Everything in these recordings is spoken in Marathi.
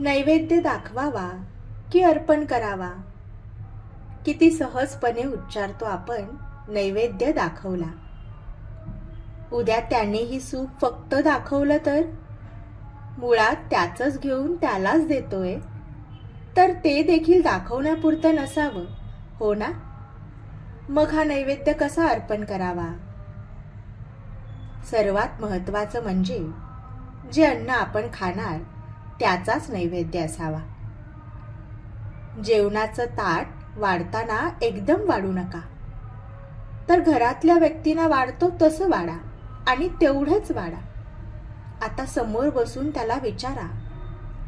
नैवेद्य दाखवावा की अर्पण करावा? किती सहजपणे उच्चारतो आपण नैवेद्य दाखवला. उद्या त्याने ही सूप फक्त दाखवलं तर? मुळात त्याचंच घेऊन त्यालाच देतोय. तर ते देखील दाखवण्यापुरतं नसावं हो ना? मग हा नैवेद्य कसा अर्पण करावा? सर्वात महत्वाचं म्हणजे जे अन्न आपण खाणार त्याचाच नैवेद्य असावा. जेवणाचं ताट वाढताना एकदम वाढू नका. तर घरातल्या व्यक्तींना वाढतो तसं वाढा आणि तेवढंच वाढा. आता समोर बसून त्याला विचारा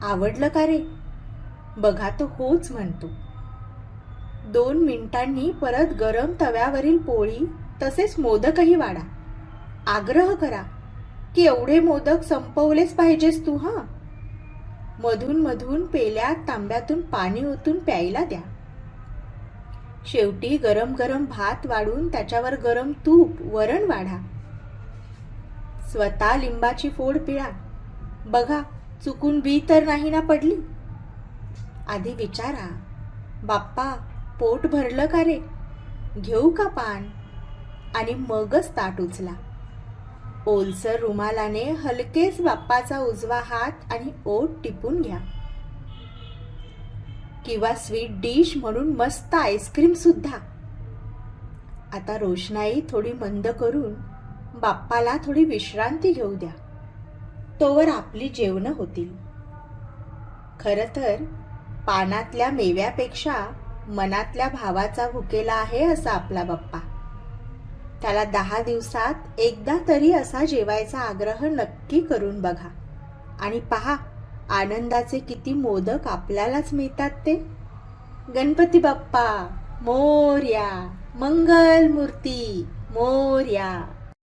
आवडलं का रे? बघा तो होच म्हणतो. दोन मिनिटांनी परत गरम तव्यावरील पोळी तसेच मोदकही वाढा. आग्रह करा की एवढे मोदक संपवलेच पाहिजेस तू हां? मधून मधून पेल्या तांब्यातून पाणी ओतून प्यायला द्या. शेवटी गरम गरम भात वाढून त्याच्यावर गरम तूप वरण वाढा. स्वतः लिंबाची फोड पिळा. बघा चुकून बी तर नाही ना पडली? आधी विचारा बाप्पा पोट भरलं का रे? घेऊ का पान? आणि मगच ताट उचला. ओलसर रुमालाने हलकेच बाप्पाचा उजवा हात आणि ओठ टिपून घ्या. किंवा स्वीट डिश म्हणून मस्त आईस्क्रीम सुद्धा. आता रोषणाई थोडी मंद करून बाप्पाला थोडी विश्रांती घेऊ द्या. तोवर आपली जेवणं होतील. खर तर पानातल्या मेव्यापेक्षा मनातल्या भावाचा भुकेला आहे असा आपला बाप्पा. त्याला दहा दिवसात एकदा तरी असा जेवायचा आग्रह नक्की करून बघा. आणि पहा आनंदाचे किती मोदक आपल्यालाच मिळतात ते. गणपती बाप्पा मोर्या मंगल मूर्ती मोर्या.